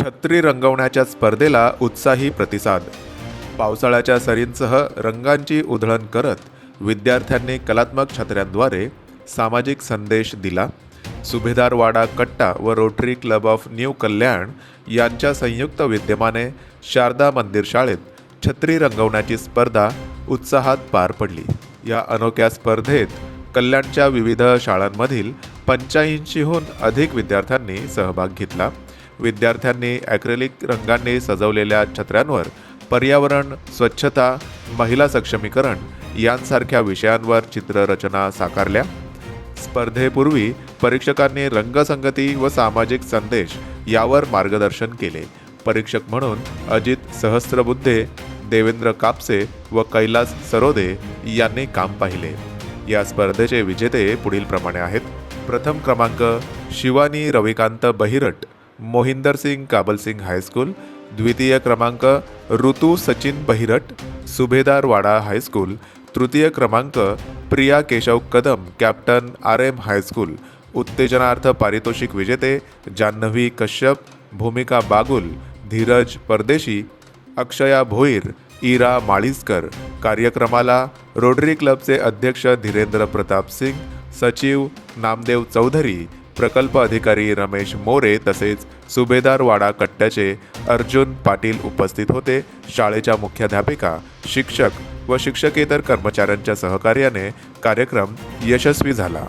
छत्री रंगवण्याच्या स्पर्धेला उत्साही प्रतिसाद. पावसाळ्याच्या सरींसह रंगांची उधळण करत विद्यार्थ्यांनी कलात्मक छत्र्यांद्वारे सामाजिक संदेश दिला. सुभेदारवाडा कट्टा व Rotary club of new Kalyan यांच्या संयुक्त विद्यमाने शारदा मंदिर शाळेत छत्री रंगवण्याची स्पर्धा उत्साहात पार पडली. या अनोख्या स्पर्धेत कल्याणच्या विविध शाळांमधील पंच्याऐंशीहून अधिक विद्यार्थ्यांनी सहभाग घेतला. विद्यार्थ्यांनी ॲक्रेलिक रंगांनी सजवलेल्या छत्र्यांवर पर्यावरण स्वच्छता महिला सक्षमीकरण यांसारख्या विषयांवर चित्ररचना साकारल्या. स्पर्धेपूर्वी परीक्षकांनी रंगसंगती व सामाजिक संदेश यावर मार्गदर्शन केले. परीक्षक म्हणून अजित सहस्त्रबुद्धे देवेंद्र कापसे व कैलास सरोदे यांनी काम पाहिले. या स्पर्धेचे विजेते पुढील प्रमाणे आहेत. प्रथम क्रमांक शिवानी रविकांत बहिरट. मोहिंदर सिंग काबल सिंग हायस्कूल द्वितीय क्रमांक ऋतू सचिन बहिरट सुभेदारवाडा हायस्कूल तृतीय क्रमांक Priya Keshav Kadam captain R M high school उत्तेजनार्थ पारितोषिक विजेते जान्हवी कश्यप भूमिका बागुल धीरज परदेशी अक्षया भोईर इरा माळीसकर कार्यक्रमाला रोटरी क्लबचे अध्यक्ष धीरेंद्र प्रताप सिंग सचिव नामदेव चौधरी प्रकल्प अधिकारी रमेश मोरे तसेच सुभेदारवाडा कट्ट्याचे अर्जुन पाटील उपस्थित होते. शाळेच्या मुख्याध्यापिका शिक्षक व शिक्षकेतर कर्मचाऱ्यांच्या सहकार्याने कार्यक्रम यशस्वी झाला.